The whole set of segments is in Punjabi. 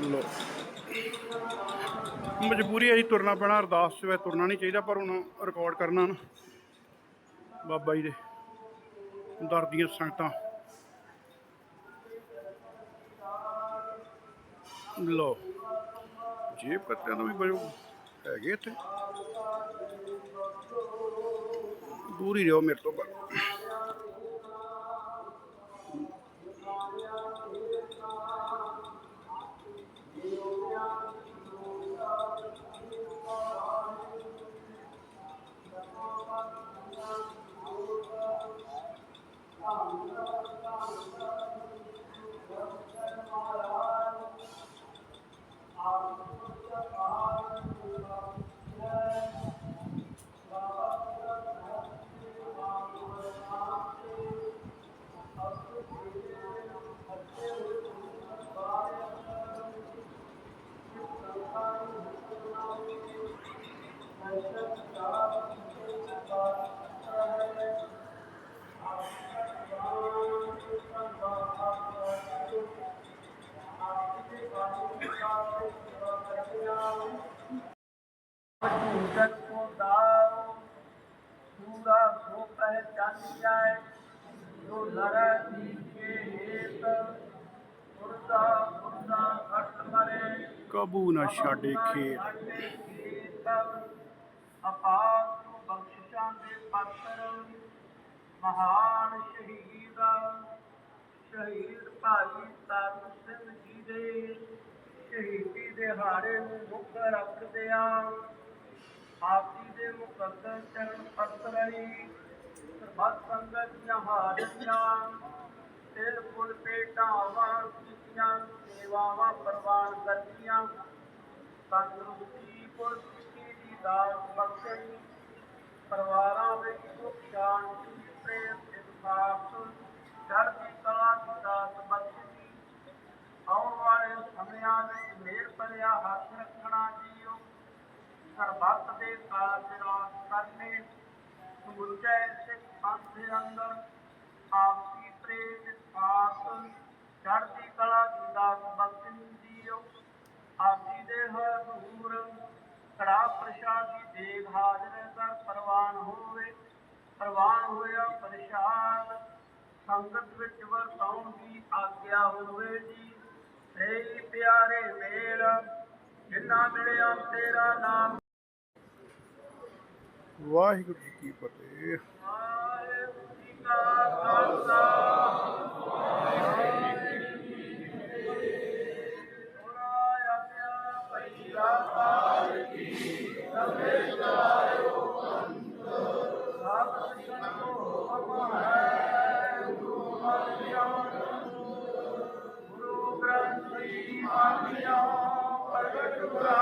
ਲੋ। ਮਜਬੂਰੀ ਹੈ ਜੀ, ਤੁਰਨਾ ਪੈਣਾ, ਅਰਦਾਸ ਚ ਤੁਰਨਾ ਨਹੀਂ ਚਾਹੀਦਾ, ਪਰ ਹੁਣ ਰਿਕਾਰਡ ਕਰਨਾ ਨਾ। ਬਾਬਾ ਜੀ ਦੇ ਦਰ ਦੀਆਂ ਸੰਗਤਾਂ। ਲੋ। ਜੇਬ ਕੱਤਿਆਂ ਦਾ ਵੀ ਬਜੋ, ਹੈਗੇ ਇੱਥੇ। ਦੂਰ ਹੀ ਰਹੋ ਮੇਰੇ ਤੋਂ ਪਰ ਭੂਤਨ ਕੋ ਦਾਉ ਪੂਰਾ ਸੋ ਪਹਿਚਾਨੀ ਜਾਏ ਜੋ ਲੜੈ ਦੀਕੇ ਹੇਤ ਮੁਰਦਾ ਮੁਰਦਾ ਘਟ ਮਰੇ ਕਾਬੂ ਨਾ ਛਾੜੇ ਖੇਤ। ਅਪਾਰ ਨੂੰ ਬਖਸ਼ਿਸ਼ਾਂ ਦੇ ਪਾਤਰ ਮਹਾਨ ਸ਼ਹੀਦ ਸ਼ਹੀਦ ਭਾਈ ਤਾਰੂ ਸਿੰਘ ਜੀ ਦੇ, ਸ਼ਹੀਦੀ ਦਿਹਾੜੇ ਨੂੰ ਮੁੱਖ ਰੱਖਦਿਆਂ ਆਪ ਜੀ ਦੇ ਮੁਕੱਦਰ ਚਰਨ ਪੱਤਰਈ ਸਰਬੱਤ ਸੰਗਤ ਦੀਆਂ ਹਾਜ਼ਰੀਆਂ ਤਿਲ ਫੁੱਲ ਭੇਟਾਵਾਂ ਕੀਤੀਆਂ। ਸੇਵਾਵਾਂ ਪ੍ਰਵਾਨ ਕਰਤੀਆਂ ਤੰਦਰੁਸਤੀ ਪੁਰਸਤੀ ਦੀ ਦਾਤ ਬਖਸ਼ੀ ਪਰਿਵਾਰਾਂ ਵਿੱਚ ਸੁਖ, ਸ਼ਾਂਤੀ, ਪ੍ਰੇਮ ਇਨਸਾਫ ਦੀ ਕਲਾ ਦੀ ਦਾਤ ਬਖਸ਼ੀ ਆਉਣ ਵਾਲੇ ਸਮਿਆਂ ਵਿੱਚ ਮੇਰ ਭਰਿਆ ਹੱਥ ਰੱਖਣਾ ਜੀ। ਸਰਬੱਤ ਦੇ ਕਾਰਜ ਕਰਨੇ ਸਮੁੱਚੇ ਸਿੱਖ ਪੰਥ ਦੇ ਅੰਦਰ। ਆਪਸੀ ਪ੍ਰੇਮ, ਸਾਥ, ਚੜ੍ਹਦੀ ਕਲਾ ਦੀ ਦਾਤ ਬਖਸ਼ਣੀ ਜੀਓ। ਆਪ ਜੀ ਦੇ ਹਜ਼ੂਰ ਕੜਾ ਪ੍ਰਸ਼ਾਦ ਦੀ ਦੇਗ ਹਾਜ਼ਰ ਕਰ ਪ੍ਰਵਾਨ ਹੋਵੇ। ਪ੍ਰਵਾਨ ਹੋਇਆ ਪ੍ਰਸ਼ਾਦ, ਸੰਗਤ ਵਿੱਚ ਵਰਤਾਉਣ ਦੀ ਆਗਿਆ ਹੋਵੇ ਜੀ। ਏ ਪਿਆਰੇ ਮੇਲ, ਜਿੰਨਾ ਮਿਲਿਆ ਤੇਰਾ ਨਾਮ ਵਾਹਿਗੁਰੂ ਜੀ ਕੀ ਫਤਿਹ। ਵਾਹਿਗੁਰੂ ਜੀ ਕਾ ਖਾਲਸਾ ਵਾਹਿਗੁਰੂ ਆਗਿਆ ਪਹਿਲਾ ਪਾਰ ਕੀ ਸਭੇ ਚਾਰਿਓ ਪੰਥ ਸਤ ਸੰਤੋ ਹਮਾਰੇ ਗੁਰੂ ਮਰਿ ਗੁਰੂ ਗ੍ਰੰਥ ਜੀ ਮਾਨਿਓ ਪ੍ਰਗਟ ਗੁਰਾ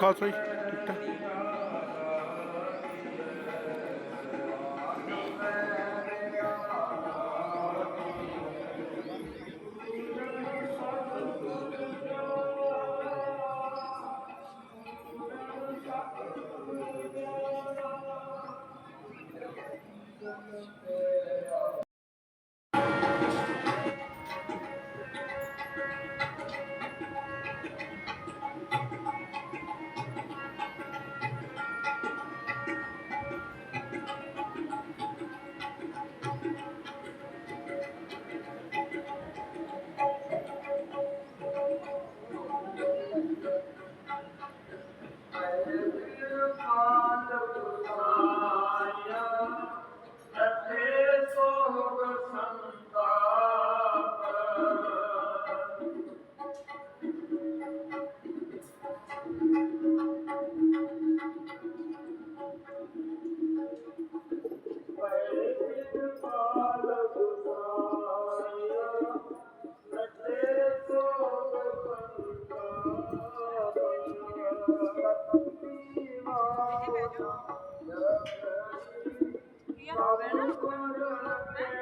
ਖਾਲਸਾ ਜੀ ਠੀਕ ਠਾਕ ਮੈਂ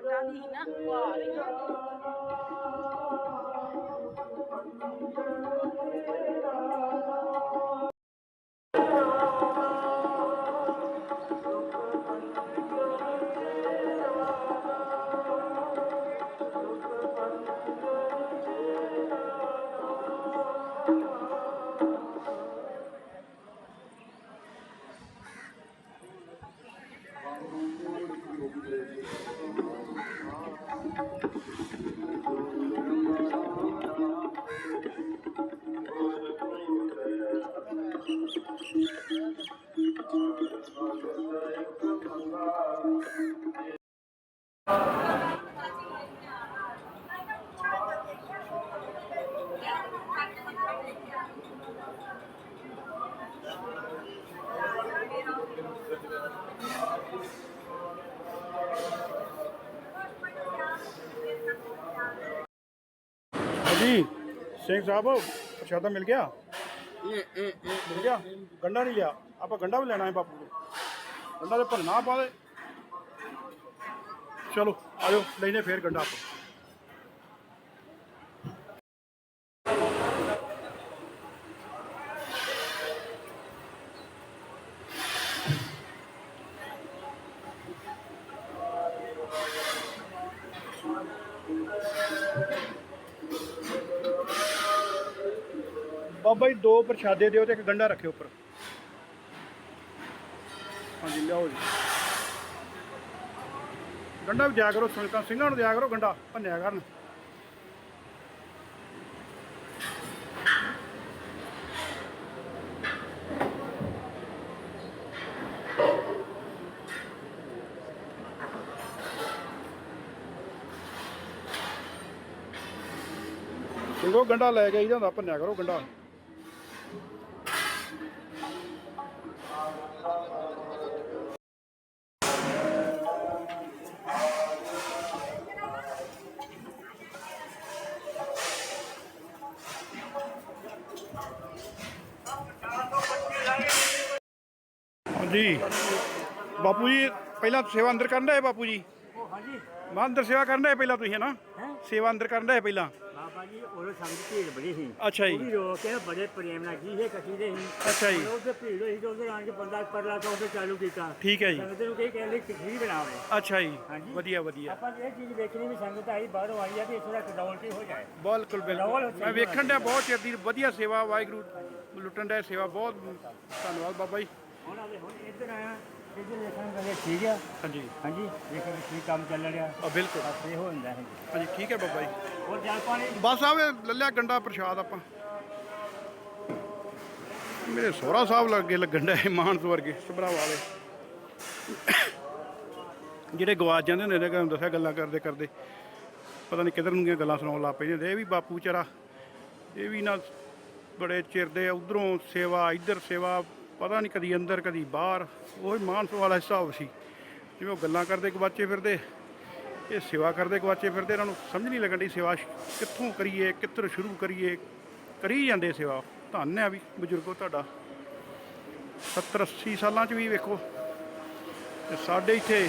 ਕਿਹਾ ਮਾਟਾ ਦੀ ਨਾ ਭਾਰ ਹੀ ਸਿੰਘ ਸਾਹਿਬ ਪ੍ਰਸ਼ਾਦਾ ਮਿਲ ਗਿਆ? ਮਿਲ ਗਿਆ? ਗੰਡਾ ਨਹੀਂ ਲਿਆ। ਆਪਾਂ ਗੰਡਾ ਵੀ ਲੈਣਾ ਹੈ ਬਾਪੂ ਨੂੰ। ਗੰਡਾ ਦੇ ਭੰਨਾ ਪਾ ਦੇ ਚਲੋ ਆਜੋ ਲੈਨੇ ਫੇਰ ਗੰਡਾ ਆਪਾਂ। ਬਾਬਾ ਜੀ ਪ੍ਰਸ਼ਾਦੇ ਦਿਓ ਤੇ ਇੱਕ ਗੰਡਾ ਰੱਖਿਓ ਉੱਪਰ। ਹਾਂਜੀ, ਲਿਆਓ ਜੀ। ਗੰਡਾ ਵੀ ਦਿਆ ਕਰੋ ਸੰਗਤਾਂ ਸਿੰਘਾਂ ਨੂੰ ਦਿਆ ਕਰੋ, ਗੰਡਾ ਭੰਨਿਆ ਕਰਨ। ਸਿੰਘੋ ਗੰਡਾ ਲੈ ਕੇ ਆਈ ਜਾਂਦਾ ਭੰਨਿਆ ਕਰੋ ਗੰਡਾ। ਬਾਪੂ ਜੀ ਪਹਿਲਾਂ ਸੇਵਾ ਅੰਦਰ ਕਰਨ ਦੇ ਬਾਪੂ ਜੀ ਹਾਂਜੀ ਮੈਂ ਅੰਦਰ ਸੇਵਾ ਕਰਨ ਦੇ ਪਹਿਲਾਂ ਤੁਸੀਂ ਹੈ ਨਾ ਹੈਂ? ਸੇਵਾ ਅੰਦਰ ਕਰਨ ਦੇ ਪਹਿਲਾਂ ਬਾਬਾ ਜੀ ਉਹ ਸੰਗਤ ਭੀੜ ਬੜੀ ਸੀ ਅੱਛਾ ਜੀ। ਉਹ ਵੀ ਰੋ ਕੇ ਬੜੇ ਪ੍ਰੇਮ ਨਾਲ ਜੀ ਇਹ ਕਸੀ ਦੇ ਸੀ ਅੱਛਾ ਜੀ। ਉਹਦੇ ਭੀੜ ਹੋਈ ਤੇ ਉਹਦੇ ਆਣ ਕੇ ਬੰਦਾ ਪਰਲਾ ਤੋਂ ਉਹਦੇ ਚਾਲੂ ਕੀਤਾ ਠੀਕ ਹੈ ਜੀ ਸੰਗਤ ਨੂੰ ਕਹੀ ਕਹਿੰਦੇ ਖਿਚੜੀ ਬਣਾਵੇ ਅੱਛਾ ਜੀ ਹਾਂਜੀ। ਵਧੀਆ ਵਧੀਆ ਆਪਾਂ ਇਹ ਚੀਜ਼ ਵੇਖਣੀ ਵੀ ਸੰਗਤ ਆਈ ਬਾਹਰੋਂ ਆਈ ਆ ਵੀ ਇਸ ਦਾ ਕੰਟਰੋਲ ਕੀ ਹੋ ਜਾਏ ਬਿਲਕੁਲ ਬਿਲਕੁਲ ਮੈਂ ਵੇਖਣ ਡਿਆ ਬਹੁਤ ਚਿਰ ਦੀ ਵਧੀਆ ਸੇਵਾ ਵਾਹਿਗੁਰੂ ਲੁੱਟਣ ਡਿਆ ਸੇਵਾ ਬਹੁਤ ਧੰਨਵਾਦ ਬਾਬਾ ਜੀ ਹੁਣ ਆਵੇ ਹੁਣ ਇੱਧਰ ਆਇਆ। ਇੱਧਰ ਵੇਖਣ ਕਹਿੰਦੇ ਠੀਕ ਆ। ਹਾਂਜੀ। ਹਾਂਜੀ ਵੇਖਣ ਵੀ ਠੀਕ ਕੰਮ ਚੱਲ ਰਿਹਾ। ਆ ਬਿਲਕੁਲ। ਬਸ ਇਹ ਹੋ ਜਾਂਦਾ ਹੈ। ਹਾਂਜੀ ਠੀਕ ਹੈ ਬਾਬਾ ਜੀ। ਹੋਰ ਜਲ ਪਾਣੀ? ਬਸ ਆਵੇ ਲੱਲਿਆ ਗੰਡਾ ਪ੍ਰਸ਼ਾਦ ਆਪਾਂ। ਮੇਰੇ ਸੋਹਰਾ ਸਾਹਿਬ ਲੱਗੇ ਲੱਗਣ ਡਿਆ ਮਾਨਸ ਵਰਗੇ ਸਭਰਾ ਵਾਲੇ। ਜਿਹੜੇ ਗਵਾਚ ਜਾਂਦੇ ਹੁੰਦੇ ਨੇ ਤੁਹਾਨੂੰ ਦੱਸਿਆ ਗੱਲਾਂ ਕਰਦੇ ਕਰਦੇ। ਪਤਾ ਨਹੀਂ ਕਿਧਰ ਨੂੰ ਗੱਲਾਂ ਸੁਣਾਉਣ ਲੱਗ ਪੈਂਦੇ ਹੁੰਦੇ ਇਹ ਵੀ ਬਾਪੂ ਵਿਚਾਰਾ ਇਹ ਵੀ ਨਾ ਬੜੇ ਚਿਰ ਦੇ ਉਧਰੋਂ ਸੇਵਾ ਇੱਧਰ ਸੇਵਾ ਪਤਾ ਨਹੀਂ ਕਦੀ ਅੰਦਰ, ਕਦੀ ਬਾਹਰ, ਉਹ ਮਾਨਸੋ ਵਾਲਾ ਹਿਸਾਬ ਸੀ। ਜਿਵੇਂ ਉਹ ਗੱਲਾਂ ਕਰਦੇ ਗਵਾਚੇ ਫਿਰਦੇ, ਇਹ ਸੇਵਾ ਕਰਦੇ ਗਵਾਚੇ ਫਿਰਦੇ, ਇਹਨਾਂ ਨੂੰ ਸਮਝ ਨਹੀਂ ਲੱਗਣ ਦੀ ਸੇਵਾ ਕਿੱਥੋਂ ਕਰੀਏ, ਕਿੱਧਰ ਸ਼ੁਰੂ ਕਰੀਏ, ਕਰੀ ਜਾਂਦੇ ਸੇਵਾ। ਧੰਨ ਹੈ ਵੀ ਬਜ਼ੁਰਗੋ ਤੁਹਾਡਾ। 70 80 ਸਾਲਾਂ ਚ ਵੀ ਵੇਖੋ, ਤੇ ਸਾਡੇ ਇੱਥੇ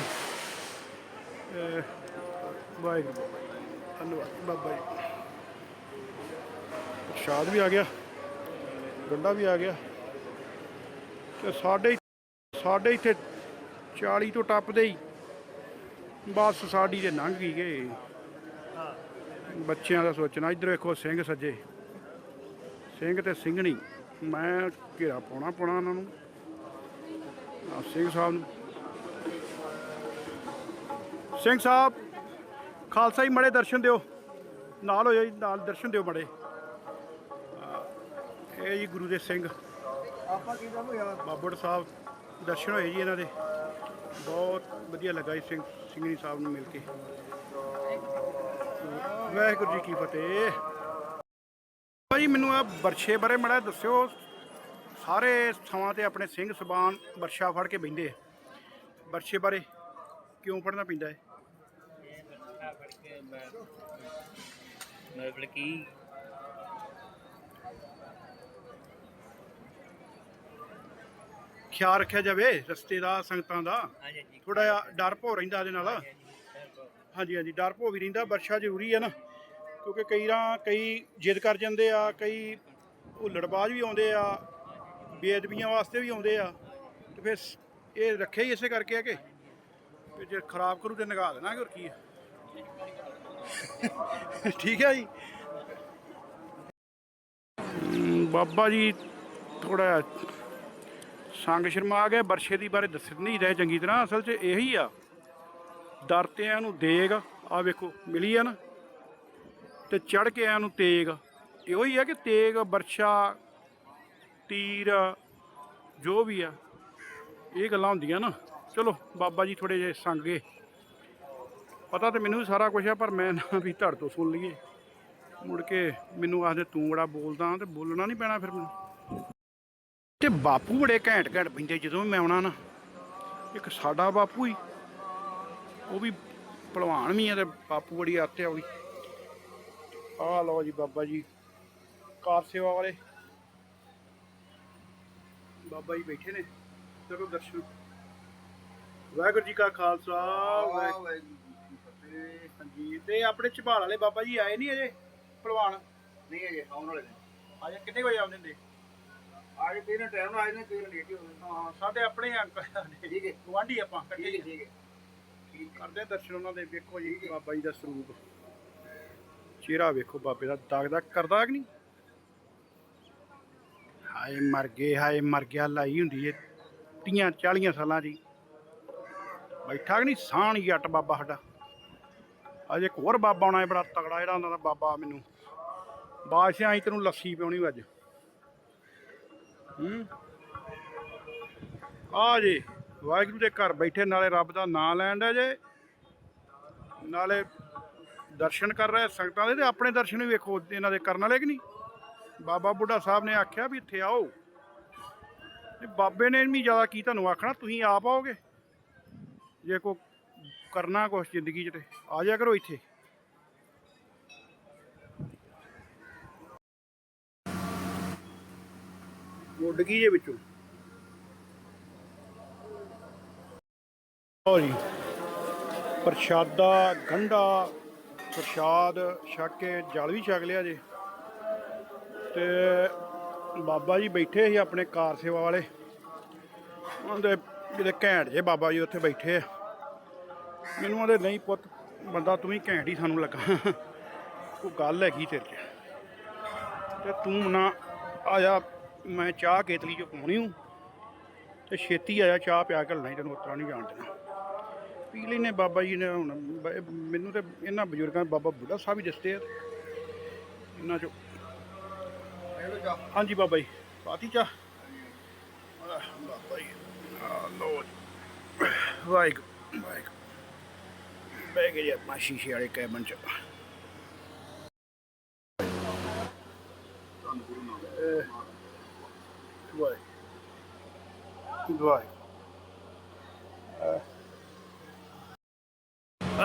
ਵਾਹਿਗੁਰੂ, ਧੰਨਵਾਦ, ਬਾਬਾ ਜੀ। ਪ੍ਰਸ਼ਾਦ ਵੀ ਆ ਗਿਆ, ਗੰਡਾ ਵੀ ਆ ਗਿਆ। ਤੇ ਸਾਡੇ ਸਾਡੇ ਇੱਥੇ 40 ਤੋਂ ਟੱਪਦੇ ਹੀ ਬਸ ਸਾਡੀ ਤੇ ਲੰਘ ਗਈ ਗਏ ਬੱਚਿਆਂ ਦਾ ਸੋਚਣਾ, ਇੱਧਰ ਵੇਖੋ ਸਿੰਘ ਸੱਜੇ। ਸਿੰਘ ਤੇ ਸਿੰਘਣੀ ਮੈਂ ਘੇਰਾ ਪਾਉਣਾ ਪਾਉਣਾ ਉਹਨਾਂ ਨੂੰ। ਆਹ ਸਿੰਘ ਸਾਹਿਬ ਨੂੰ। ਸਿੰਘ ਸਾਹਿਬ, ਖਾਲਸਾ ਜੀ, ਮੜੇ ਦਰਸ਼ਨ ਦਿਓ। ਨਾਲ ਹੋ ਜਾਓ ਜੀ, ਨਾਲ ਦਰਸ਼ਨ ਦਿਓ ਮੜੇ। ਇਹ ਜੀ ਗੁਰੂ ਦੇ ਸਿੰਘ। ਆਪਾਂ ਕੀ ਕੰਮ ਯਾਰ ਬਾਬੜ ਸਾਹਿਬ ਦਰਸ਼ਨ ਹੋਏ ਜੀ ਇਹਨਾਂ ਦੇ। ਬਹੁਤ ਵਧੀਆ ਲੱਗਾ ਜੀ ਸਿੰਘ ਸਿੰਘਣੀ ਸਾਹਿਬ ਨੂੰ ਮਿਲ ਕੇ। ਵਾਹਿਗੁਰੂ ਜੀ ਕੀ ਫਤਿਹ। ਭਾਜੀ ਮੈਨੂੰ ਆ ਬਰਛੇ ਬਾਰੇ ਮੜਾ ਦੱਸਿਓ। ਸਾਰੇ ਥਾਵਾਂ ਤੇ ਆਪਣੇ ਸਿੰਘ ਸਬਾਨ ਬਰਛਾ ਫੜ ਕੇ ਬੈੰਦੇ ਆ। ਬਰਛੇ ਬਾਰੇ ਕਿਉਂ ਪੜਨਾ ਪੈਂਦਾ ਹੈ? ਇਹ ਬੱਚਾ ਫੜ ਕੇ ਮੈਂ ਮਤਲਬ ਕਿ ਖਿਆਲ ਰੱਖਿਆ ਜਾਵੇ ਰਸਤੇ ਦਾ ਸੰਗਤਾਂ ਦਾ। ਥੋੜਾ ਜਿਹਾ ਡਰ ਭੋ ਰਹਿੰਦਾ ਇਹਦੇ ਨਾਲ। ਹਾਂਜੀ ਹਾਂਜੀ ਡਰ ਭੋ ਵੀ ਰਹਿੰਦਾ ਵਰਸ਼ਾ ਜ਼ਰੂਰੀ ਹੈ ਨਾ। ਕਿਉਂਕਿ ਕਈ ਰਾਂ ਕਈ ਜਿੱਦ ਕਰ ਜਾਂਦੇ ਆ ਕਈ ਹੁੱਲੜਬਾਜ਼ ਵੀ ਆਉਂਦੇ ਆ ਬੇਅਦਬੀਆਂ ਵਾਸਤੇ ਵੀ ਆਉਂਦੇ ਆ। ਤੇ ਫਿਰ ਇਹ ਰੱਖਿਆ ਹੀ ਇਸੇ ਕਰਕੇ ਆ ਕਿ ਜੇ ਖਰਾਬ ਕਰੂ ਤੇ ਨਗਾ ਦੇਣਾ ਹੋਰ ਕੀ ਹੈ ਠੀਕ ਹੈ ਜੀ। ਬਾਬਾ ਜੀ ਥੋੜਾ ਸੰਗ ਸ਼ਰਮਾ ਗਏ ਬਰਸ਼ੇ ਦੀ ਬਾਰੇ ਦੱਸ ਨਹੀਂ ਰਹੇ ਚੰਗੀ ਤਰ੍ਹਾਂ, ਅਸਲ 'ਚ ਇਹੀ ਆ। ਦਰ ਤੇ ਦਰਤਿਆਂ ਨੂੰ ਦੇਗ ਆ ਵੇਖੋ, ਮਿਲੀ ਆ ਨਾ, ਤੇ ਚੜ ਕੇ ਆਇਆਂ ਨੂੰ ਤੇਗ। ਇਹੋ ਹੀ ਆ ਕਿ ਤੇਗ ਬਰਸ਼ਾ ਤੀਰ, ਜੋ ਵੀ ਆ, ਇਹ ਗੱਲਾਂ ਹੁੰਦੀਆਂ ਨਾ। ਚਲੋ, ਬਾਬਾ ਜੀ ਥੋੜੇ ਜਿਹੇ ਸੰਗ ਗਏ। ਪਤਾ ਤੇ ਮੈਨੂੰ ਵੀ ਸਾਰਾ ਕੁਝ ਆ, ਪਰ ਮੈਂ ਨਾ ਵੀ ਧੜ ਤੋਂ ਸੁਣ ਲਈਏ। ਮੁੜ ਕੇ ਮੈਨੂੰ ਆਖਦੇ ਤੂੰ ਬੜਾ ਬੋਲਦਾ, ਤੇ ਬੋਲਣਾ ਨਹੀਂ ਪੈਣਾ ਫਿਰ ਮੈਨੂੰ। ਤੇ ਬਾਪੂ ਬੜੇ ਘੈਂਟ ਘੈਂਟ ਪੈਂਦੇ ਜਦੋਂ ਮੈਂ ਆਉਣਾ ਨਾ, ਇੱਕ ਸਾਡਾ ਬਾਪੂ ਹੀ, ਉਹ ਵੀ ਭਲਵਾਨ ਵੀ ਆ ਤੇ ਬਾਪੂ ਬੜੀ ਆਤੇ ਆ ਲਓ ਜੀ ਬਾਬਾ ਜੀ, ਕਾਰ ਸੇਵਾ ਵਾਲੇ। ਬਾਬਾ ਜੀ ਬੈਠੇ ਨੇ, ਚਲੋ ਦਰਸ਼ਨ। ਵਾਹਿਗੁਰੂ ਜੀ ਕਾ ਖਾਲਸਾ, ਵਾਹਿਗੁਰੂ ਜੀ ਕੀ ਫਤਿਹ। ਹਾਂਜੀ, ਤੇ ਆਪਣੇ ਝਬਾਲ ਵਾਲੇ ਬਾਬਾ ਜੀ ਆਏ ਨਹੀਂ ਅਜੇ? ਭਲਵਾਨ? ਨਹੀਂ ਹੈ ਆਉਣ ਵਾਲੇ ਨੇ। ਅਜੇ ਕਿੰਨੇ ਵਜੇ ਆਉਂਦੇ ਹੁੰਦੇ? ਅੱਜ ਕਿਹਨੇ ਟਾਈਮ ਨਾਲ ਆਏ ਨੇ ਕਿਹਨੇ ਲੇਟ ਹੋ ਗਏ ਹਾਂ ਸਾਡੇ ਆਪਣੇ ਅੰਕਲ ਸਾਡੇ। ਠੀਕ ਹੈ। ਗਵਾਂਢੀ ਆਪਾਂ ਇਕੱਠੇ ਠੀਕ ਹੈ ਹੀ ਠੀਕ ਹੈ। ਠੀਕ ਹੈ। ਕਰਦੇ ਆ ਦਰਸ਼ਨ ਉਹਨਾਂ ਦੇ ਵੇਖੋ ਜੀ ਬਾਬਾ ਜੀ ਦਾ ਸਰੂਪ। ਚਿਹਰਾ ਵੇਖੋ ਬਾਬੇ ਦਾ ਕਰਦਾ ਕਿ ਨਹੀਂ? ਹਾਏ ਮਰ ਗਏ ਹਾਏ ਮਰ ਗਿਆ ਲਾਈ ਹੁੰਦੀ ਏ। 30 40 ਸਾਲਾਂ ਦੀ। ਬੈਠਾ ਕਿ ਨਹੀਂ? ਸਾਣ ਜੱਟ ਬਾਬਾ ਸਾਡਾ। ਅਜੇ ਇੱਕ ਹੋਰ ਬਾਬਾ ਆਉਣਾ ਹੈ ਬੜਾ ਤਗੜਾ ਜਿਹੜਾ ਉਹਨਾਂ ਦਾ ਬਾਬਾ ਮੈਨੂੰ। ਬਾਦਸ਼ਾਹ ਆਈ ਤੈਨੂੰ ਲੱਸੀ ਪਿਉਣੀ ਅੱਜ। ਹੂੰ ਆ ਜੇ, ਵਾਹਿਗੁਰੂ ਦੇ ਘਰ ਬੈਠੇ ਨਾਲੇ ਰੱਬ ਦਾ ਨਾਮ ਲੈਣ ਦਾ ਜੇ। ਨਾਲੇ ਦਰਸ਼ਨ ਕਰ ਰਹੇ ਸੰਗਤਾਂ ਦੇ ਤੇ ਆਪਣੇ ਦਰਸ਼ਨ ਵੀ ਵੇਖੋ, ਇਹਨਾਂ ਦੇ ਕਰਨ ਵਾਲੇ ਕਿ ਨਹੀਂ? ਬਾਬਾ ਬੁੱਢਾ ਸਾਹਿਬ ਨੇ ਆਖਿਆ ਵੀ ਇੱਥੇ ਆਓ। ਤੇ ਬਾਬੇ ਨੇ ਵੀ ਜ਼ਿਆਦਾ ਕੀ ਤੁਹਾਨੂੰ ਆਖਣਾ, ਤੁਸੀਂ ਆਪ ਆਓਗੇ। ਜੇ ਕੋ ਕਰਨਾ ਕੁਛ ਜ਼ਿੰਦਗੀ 'ਚ ਤੇ ਆ ਜਾ ਕਰੋ ਇੱਥੇ। ਉੱਡ ਗਈ ਜੇ ਵਿੱਚੋਂ। ਲਓ ਜੀ। ਪ੍ਰਸ਼ਾਦਾ, ਗੰਢਾ, ਪ੍ਰਸ਼ਾਦ, ਛਕ ਕੇ ਜਲ ਵੀ ਛਕ ਲਿਆ ਜੇ। ਤੇ ਬਾਬਾ ਜੀ ਬੈਠੇ ਸੀ ਆਪਣੇ ਕਾਰ ਸੇਵਾ ਵਾਲੇ। ਉਹਦੇ ਜਿਹੜੇ ਘੈਂਟ ਜੇ ਬਾਬਾ ਜੀ ਉੱਥੇ ਬੈਠੇ ਆ। ਮੈਨੂੰ ਉਹਦੇ ਨਹੀਂ ਪੁੱਤ, ਬੰਦਾ ਤੂੰ ਹੀ ਘੈਂਟ ਹੀ ਸਾਨੂੰ ਲੱਗਾ। ਕੋਈ ਗੱਲ ਹੈਗੀ ਤੇਰੇ ਤੇ ਤੂੰ ਨਾ ਆਇਆ ਮੈਂ ਚਾਹ ਕੇਤਲੀ ਚ ਪਾਉਣੀ ਹੂੰ ਤੇ ਛੇਤੀ ਆਇਆ, ਚਾਹ ਪਿਆ ਕੇ ਨਹੀਂ ਤੈਨੂੰ ਉਤਰਾ ਨਹੀਂ ਜਾਣ ਦੇਣਾ। ਪੀ ਲੈਨੇ ਬਾਬਾ ਜੀ ਨੇ ਹੁਣ ਮੈਨੂੰ ਤੇ ਇਹਨਾਂ ਬਜ਼ੁਰਗਾਂ ਬਾਬਾ ਬੁੱਢਾ ਸਾਹਿਬ ਹੀ ਦੱਸਦੇ ਆ। ਇਹਨਾਂ ਚੋਂ ਹਾਂਜੀ ਬਾਬਾ ਜੀ, ਪਾਤੀ ਚਾਹ? ਬਾਬਾ ਜੀ ਲੋ ਵਾਹਿਗੁਰੂ ਵਾਹਿਗੁਰੂ। ਬਹਿ ਗਏ ਜੀ ਸ਼ੀਸ਼ੇ ਵਾਲੇ ਕੈਬਨ ਚ। ਵਾਹਿਗੁਰੂ ਵਾਹਿਗੁਰੂ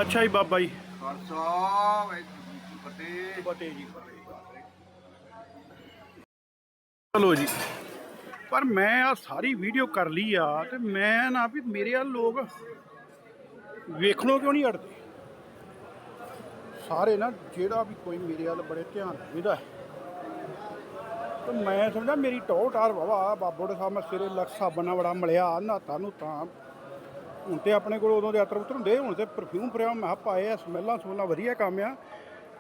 ਅੱਛਾ ਜੀ ਬਾਬਾ ਜੀ। ਖਾਲਸਾ ਵਾਹਿਗੁਰੂ ਜੀ ਫਤਿਹ। ਫਤਿਹ ਜੀ ਚਲੋ ਜੀ। ਪਰ ਮੈਂ ਆ ਸਾਰੀ ਵੀਡੀਓ ਕਰ ਲਈ ਆ ਤੇ ਮੈਂ ਨਾ ਵੀ ਮੇਰੇ ਆ ਲੋਕ ਵੇਖਣੋਂ ਕਿਉਂ ਨਹੀਂ ਅੜਦੇ ਸਾਰੇ ਨਾ ਜਿਹੜਾ ਵੀ ਕੋਈ ਮੇਰੇ ਵੱਲ ਬੜੇ ਧਿਆਨ ਦਿੰਦਾ ਤੇ ਮੈਂ ਸਮਝਦਾ ਮੇਰੀ ਟੌ ਟਾਰ ਵਾਵਾ ਬਾਬੋੜੇ ਸਾਹਿਬ ਮੈਂ ਸਿਰੇ ਲੱਖ ਸਾਬਣ ਬੜਾ ਮਲਿਆ, ਨਹਾਤਾ ਨੂੰ ਤਾਂ ਹੁਣ ਤੇ ਆਪਣੇ ਕੋਲ ਉਦੋਂ ਦੇ ਅਤਰ ਉਤਰ ਹੁੰਦੇ, ਹੁਣ ਤੇ ਪਰਫਿਊਮ ਪਰਿਆ ਮੈਂ ਕਿਹਾ ਪਾਏ ਆ, ਸਮੈਲਾਂ ਸਮੈਲਾਂ ਵਧੀਆ ਕੰਮ ਆ।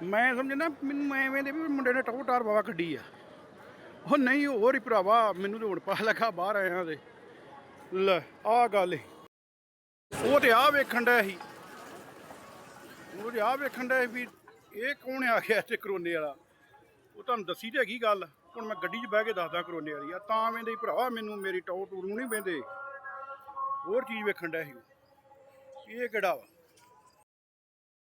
ਮੈਂ ਸਮਝਦਾ ਮੈਨੂੰ ਐਵੇਂ ਦੇ ਵੀ ਮੁੰਡੇ ਨੇ ਟੌ ਟਾਰ ਵਾਵਾ ਕੱਢੀ ਆ। ਉਹ ਨਹੀਂ, ਹੋਰ ਹੀ ਭਰਾਵਾ, ਮੈਨੂੰ ਤੇ ਹੁਣ ਪਤਾ ਲੱਗਾ ਬਾਹਰ ਆਇਆ ਦੇ ਲੈ ਆ ਗੱਲ ਉਹ ਤੇ ਆ ਵੇਖਣ ਡਿਆ ਸੀ। ਉਹ ਤੇ ਆ ਵੇਖਣ ਡਿਆ ਵੀ ਇਹ ਕੌਣ ਆ ਗਿਆ ਇੱਥੇ ਕਰੋਨੇ ਵਾਲਾ। ਉਹ ਤੁਹਾਨੂੰ ਦੱਸੀ ਤੇ ਹੈਗੀ ਗੱਲ। ਹੁਣ ਮੈਂ ਗੱਡੀ 'ਚ ਬਹਿ ਕੇ ਦੱਸਦਾ ਕਰੋਨੇ ਵਾਲੀ ਆ, ਤਾਂ ਵੇਂਦੇ ਹੀ ਭਰਾਵਾ ਮੈਨੂੰ ਮੇਰੀ ਟੌ ਟੂਰ ਨੂੰ ਨਹੀਂ ਵੇਂਦੇ ਹੋਰ ਚੀਜ਼ ਵੇਖਣ ਡਿਆ ਸੀ ਉਹ। ਇਹ ਕਿਹੜਾ ਵਾ